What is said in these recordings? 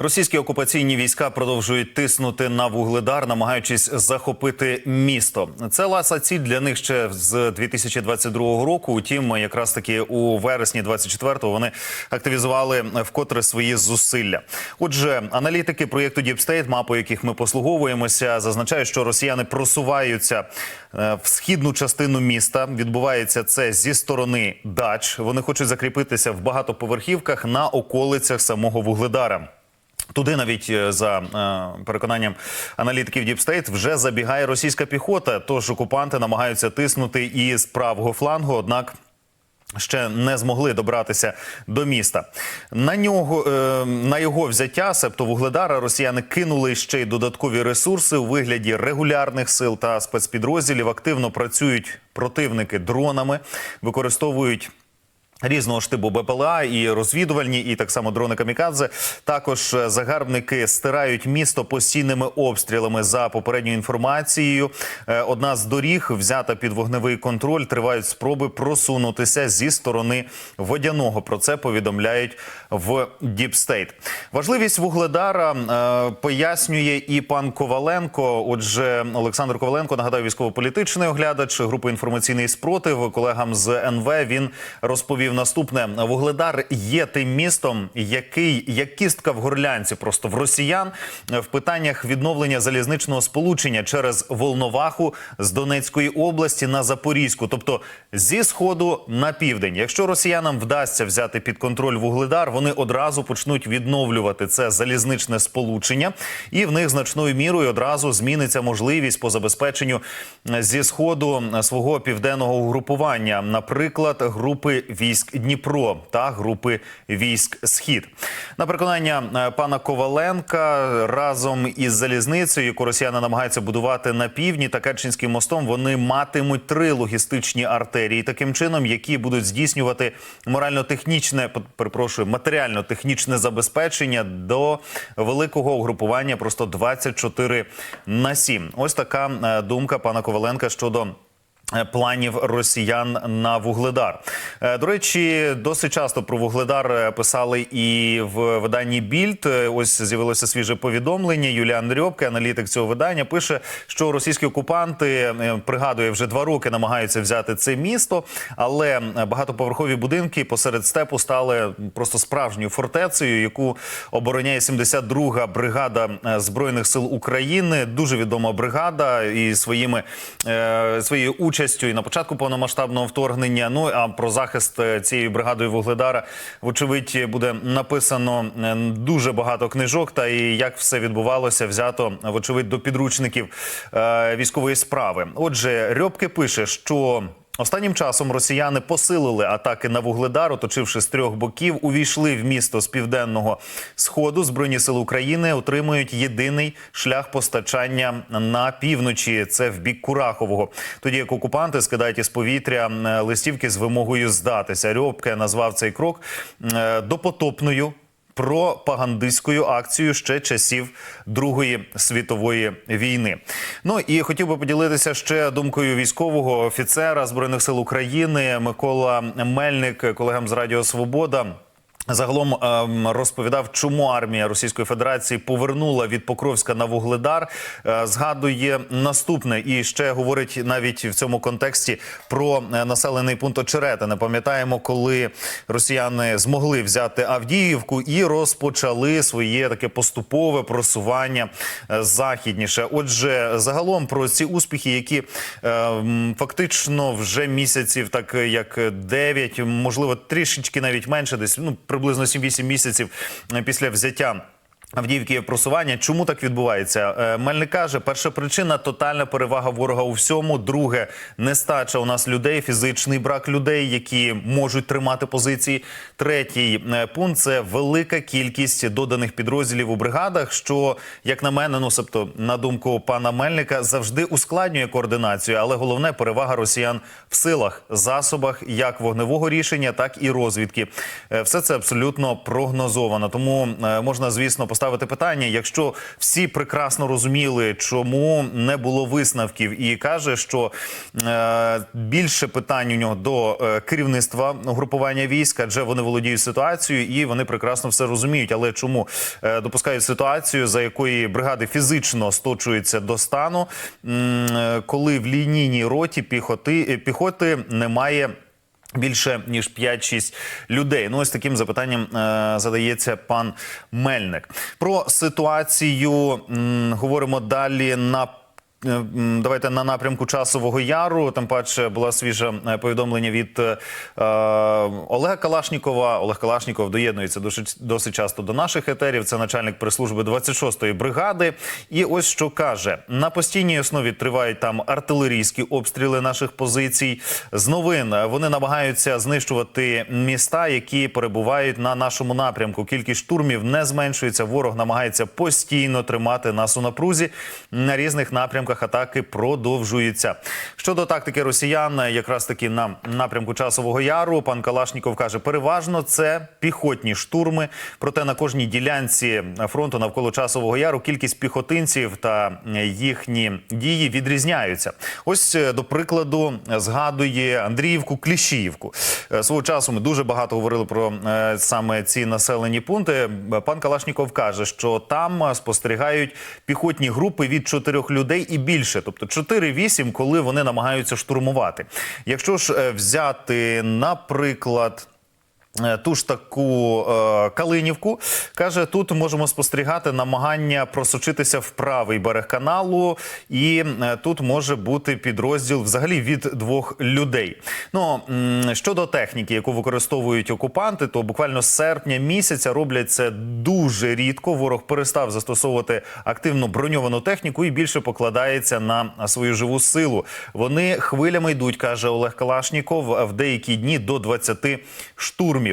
Російські окупаційні війська продовжують тиснути на вугледар, намагаючись захопити місто. Це ласа ціль для них ще з 2022 року. Утім, якраз таки у вересні 24-го вони активізували вкотре свої зусилля. Отже, аналітики проєкту State, мапою яких ми послуговуємося, зазначають, що росіяни просуваються е, в східну частину міста. Відбувається це зі сторони дач. Вони хочуть закріпитися в багатоповерхівках на околицях самого вугледара. Туди навіть е, за е, переконанням аналітиків State вже забігає російська піхота. Тож окупанти намагаються тиснути і з правого флангу. Однак ще не змогли добратися до міста. На нього е, на його взяття, себто вугледара, росіяни кинули ще й додаткові ресурси у вигляді регулярних сил та спецпідрозділів. Активно працюють противники дронами, використовують. Різного штибу БПЛА і розвідувальні, і так само дрони камікадзе. Також е, загарбники стирають місто постійними обстрілами. За попередньою інформацією, Е, одна з доріг взята під вогневий контроль. Тривають спроби просунутися зі сторони водяного. Про це повідомляють в State. Важливість вугледара е, пояснює і пан Коваленко. Отже, Олександр Коваленко нагадаю, військово-політичний оглядач групи інформаційний спротив. Колегам з НВ він розповів наступне: Вугледар є тим містом, який як кістка в горлянці, просто в росіян в питаннях відновлення залізничного сполучення через Волноваху з Донецької області на Запорізьку, тобто зі сходу на південь. Якщо росіянам вдасться взяти під контроль вугледар, вони одразу почнуть відновлювати це залізничне сполучення, і в них значною мірою одразу зміниться можливість по забезпеченню зі сходу свого південного угрупування, наприклад, групи військ Дніпро та групи військ Схід. На переконання е, пана Коваленка разом із залізницею, яку росіяни намагаються будувати на півдні та Керченським мостом, вони матимуть три логістичні артерії, таким чином, які будуть здійснювати морально-технічне, перепрошую, матеріально-технічне забезпечення до великого угрупування просто 24 на 7. Ось така е, думка пана Коваленка щодо. Е, Планів росіян на вугледар. Е, До речі, досить часто про вугледар е, писали і в виданні Більд. Ось з'явилося свіже повідомлення. Юліан Рьобке, аналітик цього видання, пише, що російські окупанти пригадує вже два роки намагаються взяти це місто, але багатоповерхові будинки посеред степу стали просто справжньою фортецею, яку обороняє 72-га бригада збройних сил України. Дуже відома бригада і своїми своєю участю і на початку повномасштабного вторгнення. Ну а про захист цієї цією бригадою вугледара, вочевидь, буде написано е, дуже багато книжок. Та і як все відбувалося, взято вочевидь до підручників е, військової справи. Отже, Рьобки пише, що. Останнім часом росіяни посилили атаки на вугледар, оточивши з трьох боків, увійшли в місто з південного сходу. Збройні сили України отримують єдиний шлях постачання на півночі. Це в бік Курахового. Тоді як окупанти скидають із повітря е, листівки з вимогою здатися. Рьобке назвав цей крок е, допотопною пропагандистською акцією ще часів Другої світової війни. Ну і хотів би поділитися ще думкою військового офіцера збройних сил України Микола Мельник, колегам з Радіо Свобода. Загалом ем, розповідав, чому армія Російської Федерації повернула від Покровська на Вугледар. Е, Згадує наступне і ще говорить навіть в цьому контексті про е, населений пункт Очеретине. Пам'ятаємо, коли росіяни змогли взяти Авдіївку і розпочали своє таке поступове просування е, західніше. Отже, загалом про ці успіхи, які е, фактично вже місяців, так як 9, можливо, трішечки навіть менше, десь ну приблизно 7-8 місяців е, після взяття. Авдіївки просування. Чому так відбувається? Е, Мельник каже, перша причина тотальна перевага ворога у всьому. Друге, нестача у нас людей, фізичний брак людей, які можуть тримати позиції. Третій е, пункт це велика кількість доданих підрозділів у бригадах. Що, як на мене, ну себто, на думку пана Мельника, завжди ускладнює координацію, але головне перевага росіян в силах, засобах як вогневого рішення, так і розвідки. Е, Все це абсолютно прогнозовано. Тому можна, звісно, поставити питання. Якщо всі прекрасно розуміли, чому не було висновків, і каже, що е, більше питань у нього до е, керівництва угрупування військ, адже вони володіють ситуацією і вони прекрасно все розуміють. Але чому е, допускають ситуацію, за якої бригади фізично сточуються до стану, е, коли в лінійній роті піхоти піхоти немає. Більше ніж 5-6 людей. Ну ось таким запитанням е, задається пан Мельник. Про ситуацію м, говоримо далі на. Е, Давайте на напрямку часового яру. Тим паче була свіже е, повідомлення від е, Олега Калашнікова. Олег Калашніков доєднується досить, досить часто до наших етерів. Це начальник прес-служби 26-ї бригади. І ось що каже: на постійній основі тривають там артилерійські обстріли наших позицій. З новин е, вони намагаються знищувати міста, які перебувають на нашому напрямку. Кількість штурмів не зменшується. Ворог намагається постійно тримати нас у напрузі. На різних напрямках атаки продовжуються. Щодо тактики росіян, якраз таки на напрямку часового яру, пан Калашніков каже, переважно це піхотні штурми. Проте на кожній ділянці фронту навколо часового яру кількість піхотинців та їхні дії відрізняються. Ось е, до прикладу згадує Андріївку Кліщіївку. Е, Свого часу ми дуже багато говорили про е, саме ці населені пункти. Пан Калашніков каже, що там спостерігають піхотні групи від чотирьох людей і більше, тобто 4-8, коли вони намагаються штурмувати. Якщо ж е, взяти, наприклад. Е, Ту ж таку е, Калинівку каже, тут можемо спостерігати намагання просочитися в правий берег каналу, і е, тут може бути підрозділ взагалі від двох людей. Ну щодо техніки, яку використовують окупанти, то буквально з серпня місяця роблять це дуже рідко. Ворог перестав застосовувати активну броньовану техніку і більше покладається на свою живу силу. Вони хвилями йдуть, каже Олег Калашніков, в деякі дні до 20 штурмів.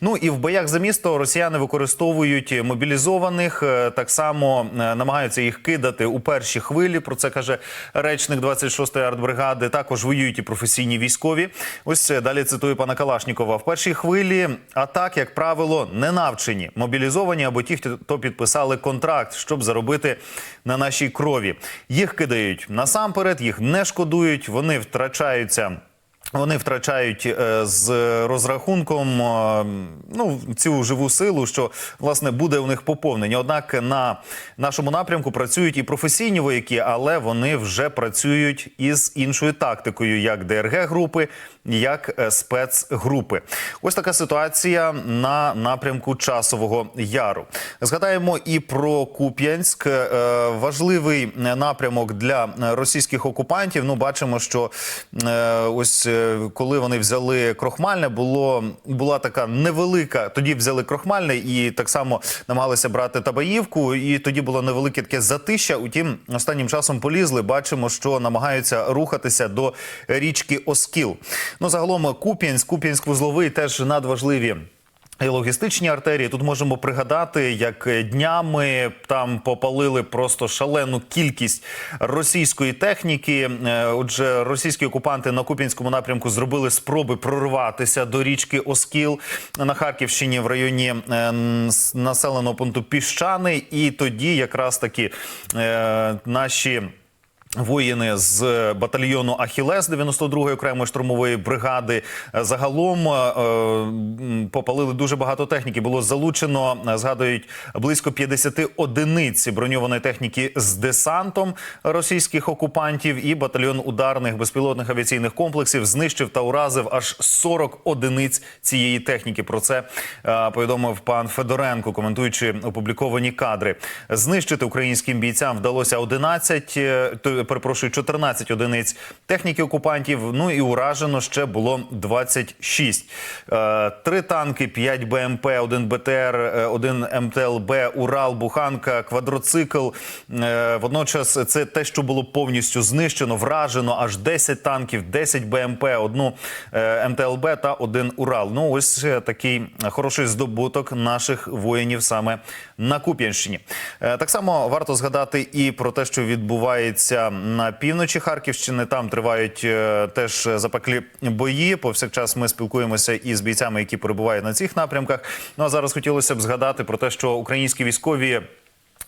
Ну і в боях за місто росіяни використовують мобілізованих, е, так само е, намагаються їх кидати у перші хвилі. Про це каже речник 26-ї артбригади. Також воюють і професійні військові. Ось е, далі цитую пана Калашнікова. В першій хвилі атак, як правило, не навчені, мобілізовані або ті, хто підписали контракт, щоб заробити на нашій крові. Їх кидають насамперед, їх не шкодують, вони втрачаються. Вони втрачають е, з розрахунком е, ну цю живу силу, що власне буде у них поповнення. Однак на нашому напрямку працюють і професійні вояки, але вони вже працюють із іншою тактикою, як ДРГ групи, як е, спецгрупи. Ось така ситуація на напрямку часового яру. Згадаємо і про Куп'янськ. Важливий напрямок для російських окупантів. Ну, бачимо, що ось коли вони взяли крохмальне, було була така невелика. Тоді взяли крохмальне і так само намагалися брати Табаївку. І тоді було невелике таке затища. Утім, останнім часом полізли. Бачимо, що намагаються рухатися до річки Оскіл. Ну загалом Куп'янськ, Куп'янськ вузловий теж надважливі. І логістичні артерії тут можемо пригадати, як днями там попалили просто шалену кількість російської техніки. Е, Отже, російські окупанти на Купінському напрямку зробили спроби прорватися до річки Оскіл на Харківщині в районі е, населеного пункту Піщани. І тоді якраз таки е, наші. Воїни з батальйону Ахілес 92-ї окремої штурмової бригади е, загалом е, попалили дуже багато техніки. Було залучено, е, згадують, близько 50 одиниць броньованої техніки з десантом російських окупантів. І батальйон ударних безпілотних авіаційних комплексів знищив та уразив аж 40 одиниць цієї техніки. Про це е, повідомив пан Федоренко, коментуючи опубліковані кадри. Знищити українським бійцям вдалося 11, е, то, перепрошую, 14 одиниць техніки окупантів. Ну і уражено ще було 26. Е, Три танки, 5 БМП, 1 БТР, е, 1 МТЛБ, Урал, Буханка, квадроцикл. Е, Водночас це те, що було повністю знищено, вражено аж 10 танків, 10 БМП, одну е, МТЛБ та один Урал. Ну ось е, такий хороший здобуток наших воїнів саме на Куп'янщині. Е, Так само варто згадати і про те, що відбувається на півночі Харківщини. Там тривають е, теж запеклі бої. Повсякчас ми спілкуємося із бійцями, які перебувають на цих напрямках. Ну а зараз хотілося б згадати про те, що українські військові.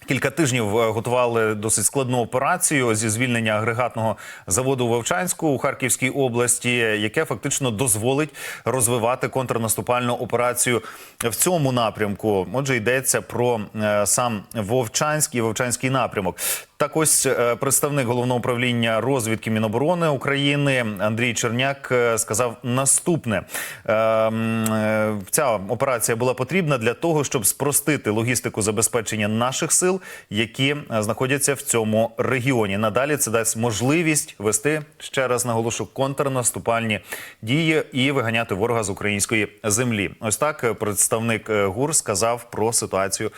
Кілька тижнів е, готували досить складну операцію зі звільнення агрегатного заводу Вовчанську у Харківській області, яке фактично дозволить розвивати контрнаступальну операцію в цьому напрямку. Отже, йдеться про е, сам Вовчанськ і Вовчанський напрямок. Так, ось е, представник головного управління розвідки Міноборони України Андрій Черняк е, сказав наступне: Е, ця операція була потрібна для того, щоб спростити логістику забезпечення наших сил, які знаходяться в цьому регіоні. Надалі це дасть можливість вести ще раз наголошу контрнаступальні дії і виганяти ворога з української землі. Ось так представник ГУР сказав про ситуацію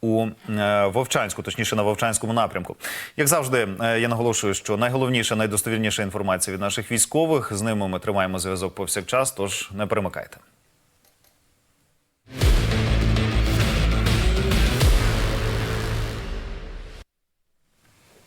у е, Вовчанську, точніше на Вовчанському напрямку. Як завжди, е, я наголошую, що найголовніша, найдостовірніша інформація від наших військових з ними ми тримаємо зв'язок повсякчас. Тож не перемикайте.